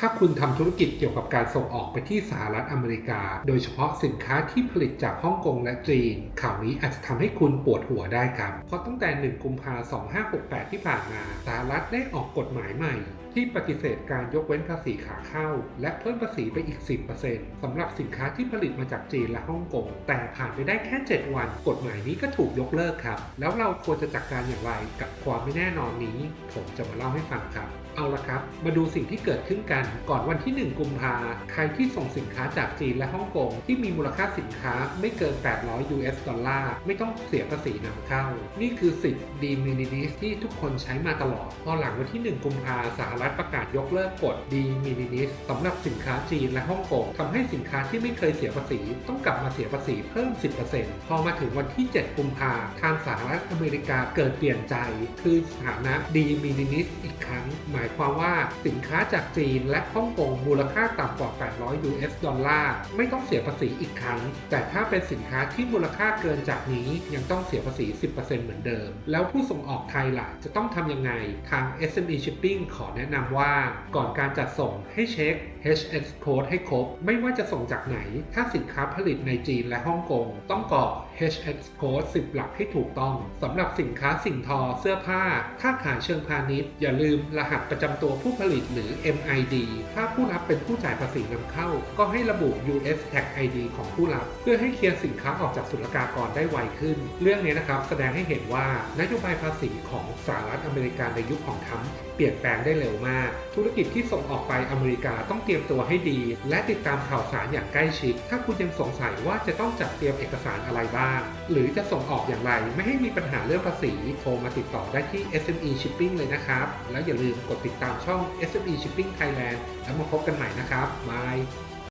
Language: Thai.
ถ้าคุณทำธุรกิจเกี่ยวกับการส่งออกไปที่สหรัฐอเมริกา โดยเฉพาะสินค้าที่ผลิตจากฮ่องกงและจีน ข่าวนี้อาจจะทำให้คุณปวดหัวได้ครับ เพราะตั้งแต่ 1 กุมภาพันธ์2568 ที่ผ่านมาสหรัฐได้ออกกฎหมายใหม่ที่ปฏิเสธการยกเว้นภาษีขาเข้า และเพิ่มภาษีไปอีก 10%สำหรับสินค้าที่ผลิตมาจากจีนและฮ่องกง แต่ผ่านไปได้แค่ 7 วัน กฎหมายนี้ก็ถูกยกเลิกครับ แล้วเราควรจะจัดการอย่างไรกับความไม่แน่นอนนี้ ผมจะมาเล่าให้ฟังครับ เอาละครับ มาดูสิ่งที่เกิดขึ้นกันก่อนวันที่ 1 กุมภาใครที่ส่งสินค้าจากจีนและฮ่องกงที่มีมูลค่าสินค้าไม่เกิน 800 US ดอลลาร์ไม่ต้องเสียภาษีนำเข้า นี่คือสิทธิ์ดีมินินิสที่ทุกคนใช้มาตลอด พอหลังวันที่ 1 กุมภาสหรัฐประกาศยกเลิกกฎดีมินินิสสำหรับสินค้าจีนและฮ่องกงทำให้สินค้าที่ไม่เคยเสียภาษี ต้องกลับมาเสียภาษีเพิ่ม 10%พอมาถึงวันที่ 7 กุมภาทางสหรัฐอเมริกาเกิดเปลี่ยนใจ คือสถานะดีมินินิสอีกครั้ง หมายความว่าสินค้าจากจีนและฮ่องกงมูลค่าต่ำกว่า 800 US ดอลลาร์ ไม่ต้องเสียภาษีอีกครั้ง แต่ถ้าเป็นสินค้าที่มูลค่าเกินจากนี้ยังต้องเสียภาษี 10%เหมือนเดิม แล้วผู้ส่งออกไทยล่ะ จะต้องทำยังไง ทาง SME Shipping ขอแนะนำว่า ก่อนการจัดส่งให้เช็ค HS code ให้ครบ ไม่ว่าจะส่งจากไหน ถ้าสินค้าผลิตในจีนและฮ่องกง ต้องกรอก HS code 10 หลักให้ถูกต้องสำหรับสินค้าสิ่งทอเสื้อผ้า ถ้าขายเชิงพาณิชย์ อย่าลืมรหัสประจำตัวผู้ผลิตหรือ MID ถ้าผู้รับเป็นผู้จ่ายภาษีนำเข้า ก็ให้ระบุ US Tax ID ของผู้รับ เพื่อให้เคลียร์สินค้าออกจากศุลกากรได้ไวขึ้น เรื่องนี้นะครับแสดงให้เห็นว่านโยบายภาษีของสหรัฐอเมริกาในยุคของทรัมเปลี่ยนแปลงได้เร็วมาก ธุรกิจที่ส่งออกไปอเมริกาต้องเตรียมตัวให้ดี และติดตามข่าวสารอย่างใกล้ชิด ถ้าคุณยังสงสัยว่าจะต้องจัดเตรียมเอกสารอะไรบ้าง หรือจะส่งออกอย่างไรไม่ให้มีปัญหาเรื่องภาษีโทรมาติดต่อได้ที่ SME Shipping เลยนะครับ แล้วอย่าลืมกดติดตามช่อง SME Shipping Thailand แล้วมาพบกันใหม่นะครับบาย